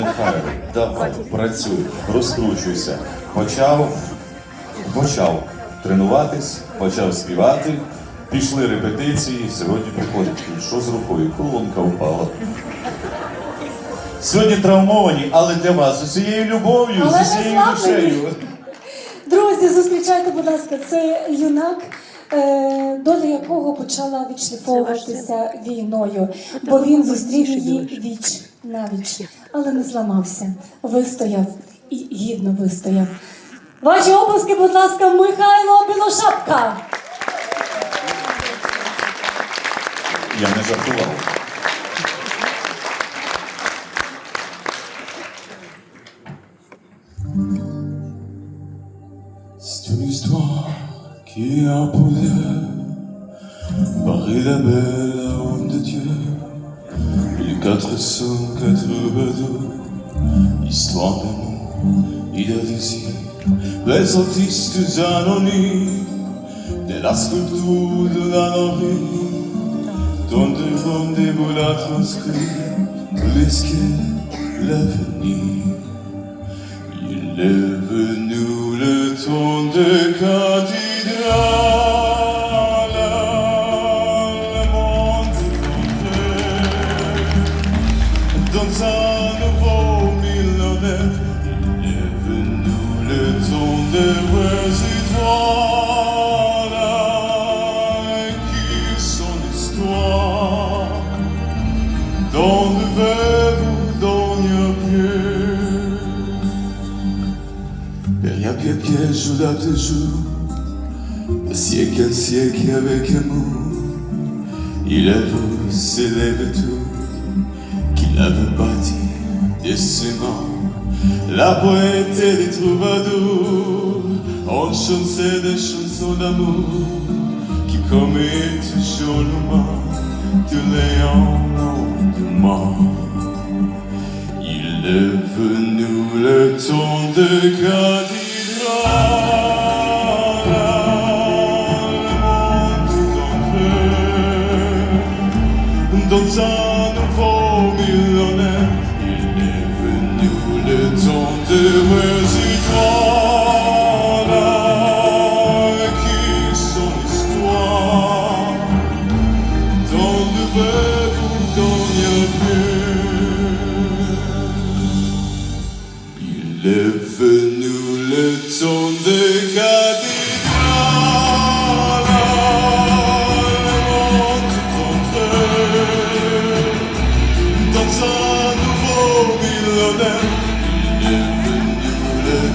Михайло, давай, працюй, розкручуйся. Почав, почав тренуватись, почав співати. Пішли репетиції, сьогодні приходить. Що з рукою? Колонка впала. Сьогодні травмовані, але для вас з усією любов'ю, Але з усією душею. Друзі, зустрічайте, будь ласка, це юнак, е, доля якого почала відшліфовуватися війною, бо він зустрів її віч на віч, але не зламався, вистояв і гідно вистояв. Ваші оплески, будь ласка, Михайло Білошапка. Я не жартував. C'est une histoire qui a posé Paris la belle homme de Dieu 1482 Histoire d'amour et de désir Les artistes anonymes De la sculpture de la rue Dont des rendez-vous la transcrit Risquer l'avenir. Il est venu le temps de cathédrale, dans un nouveau millénaire. Il est venu le temps de étoiles qui sont l'histoire. Dans le verre ou dans le pied. Rien que joue la toujours, de siècle en siècle avec amour. Il a vu s'élève tout, avait bâti des ciments. La poète et les troubadours ont chanté des chansons d'amour qui promettent toujours le mal de l'éon de mort. Il est venu le temps de cathédrale, dans un nouveau millionnaire. Il est venu le temps de résoudre avec son histoire. Dans le rêve où il. Il est venu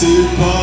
super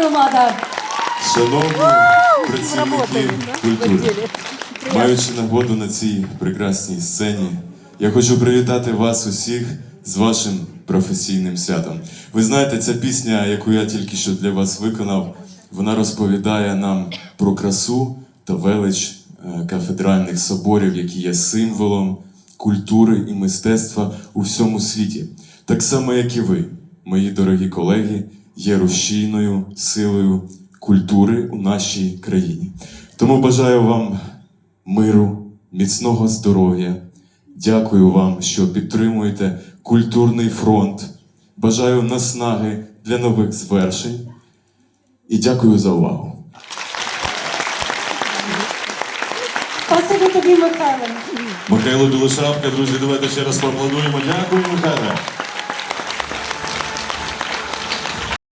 громада. Шановні працівники культури, маючи нагоду на цій прекрасній сцені, я хочу привітати вас усіх з вашим професійним святом. Ви знаєте, ця пісня, яку я тільки що для вас виконав, вона розповідає нам про красу та велич е, кафедральних соборів, які є символом культури і мистецтва у всьому світі. Так само, як і ви, мої дорогі колеги, є рушійною силою культури у нашій країні. Тому бажаю вам миру, міцного здоров'я. Дякую вам, що підтримуєте культурний фронт. Бажаю наснаги для нових звершень. І дякую за увагу. Спасибі тобі, Михайло. Михайло Білошапка, друзі, давайте ще раз поаплодуємо. Дякую.